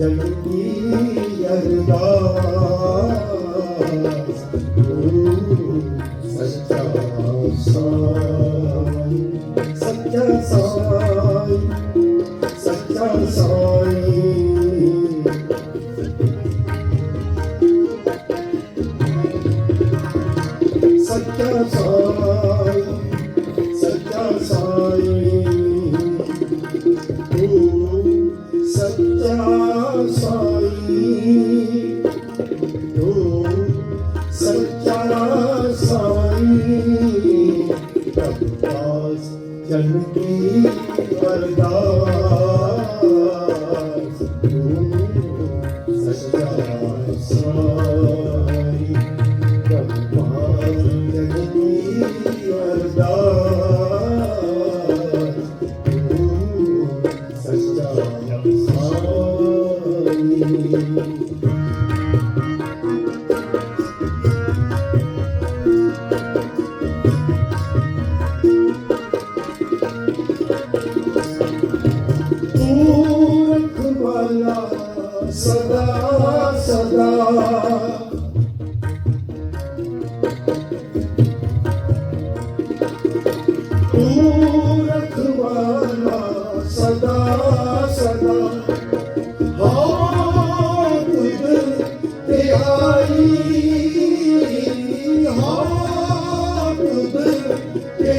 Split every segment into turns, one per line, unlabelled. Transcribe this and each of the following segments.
ਜਲਦੀ ਅਰਦਾਸ ਗੁਰੂ ਸੱਚਾ ਸਾਈ ਸੱਚਾ ਸਾਈ ਸੱਚਾ ਸਾਈ ਸੱਚਾ ਸਾਈ ਸੱਚਾ ਸਾਈ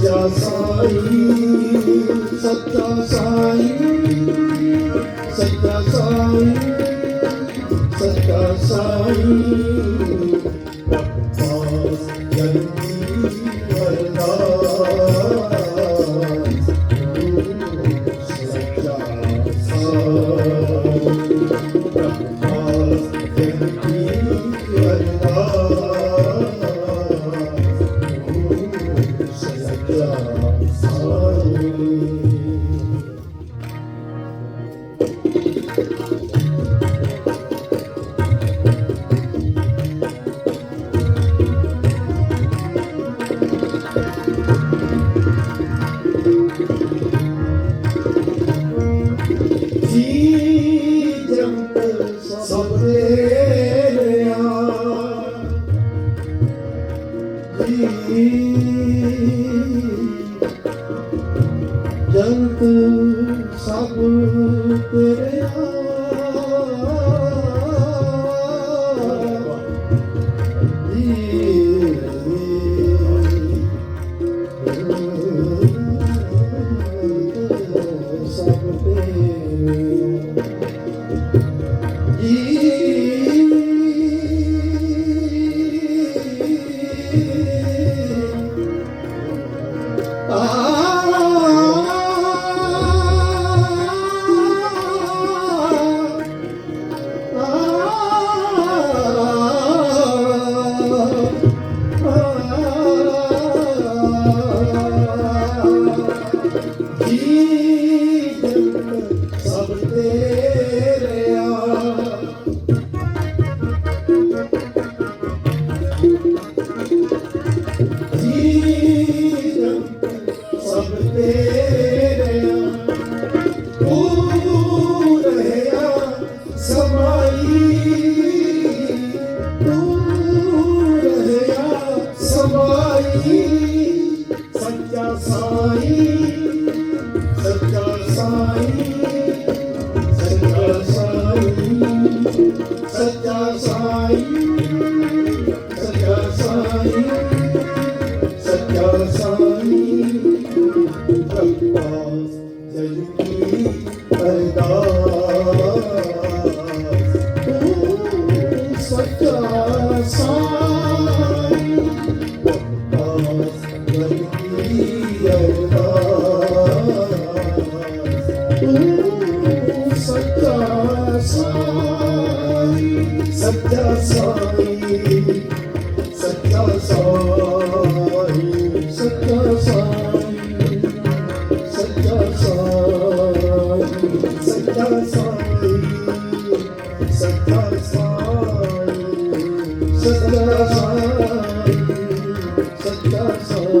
ਸੱਚਾ ਸਾਈ ਸੱਚਾ ਸਾਈ ਸੱਚਾ ਸਾਈ ਸੱਚਾ ਸਾਈ Yeah. ਸੱਚਾ ਸਾਈ ਸੱਚਾ ਸਾਈ ਸੱਚਾ ਸਾਈ ਸੱਚਾ ਸਾਈ ਸੱਚਾ ਸਾਈ ਸੱਚਾ ਸਾਈ ਸੱਚਾ ਸਾਈ ਸੱਚਾ ਸਾਈ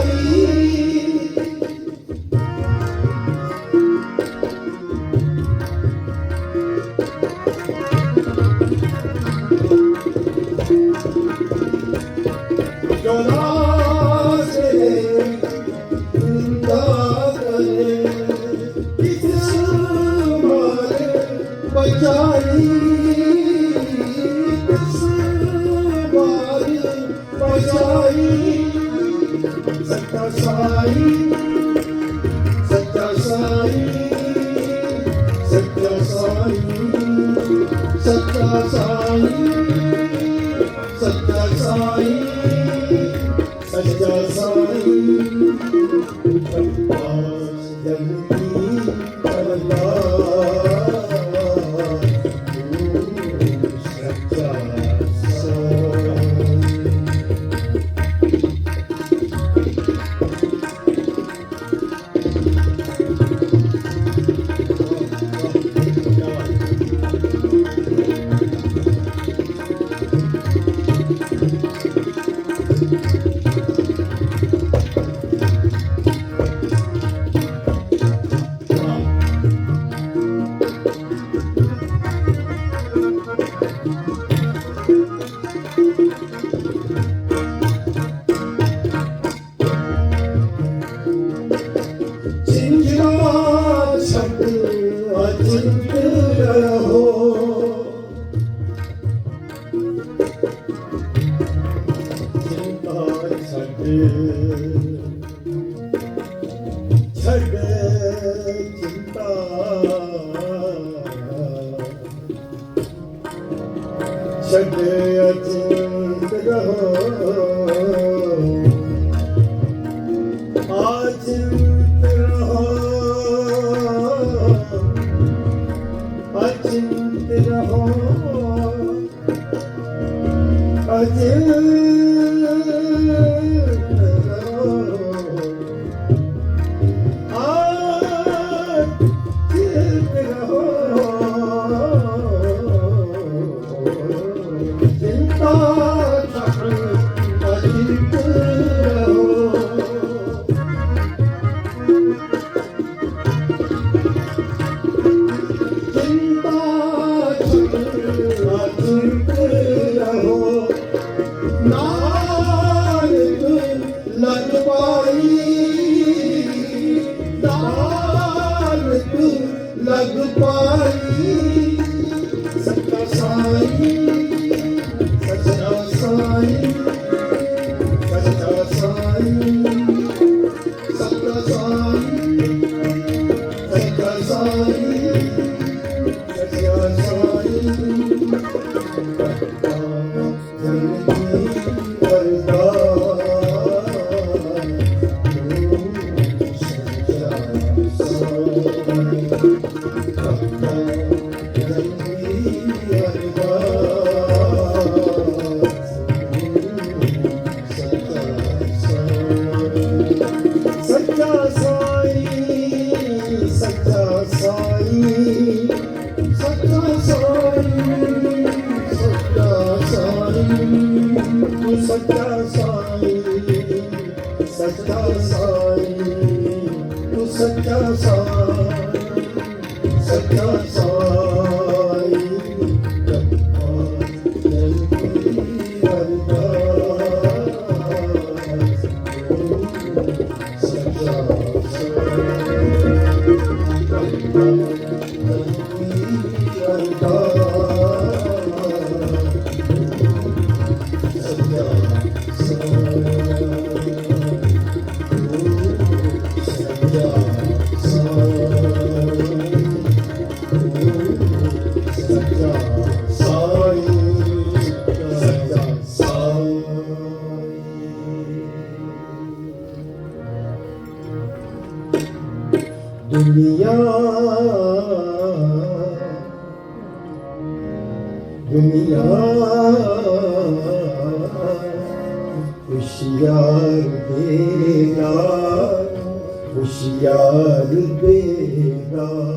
ਪਛਾਈ ਸੇ ਬਾਰੀ ਪਛਾਈ ਸਤਾ ਸਾਈ अचिंत रहो ਲਾਲ ਮਿੱਟੀ ਪਾਈ। Love.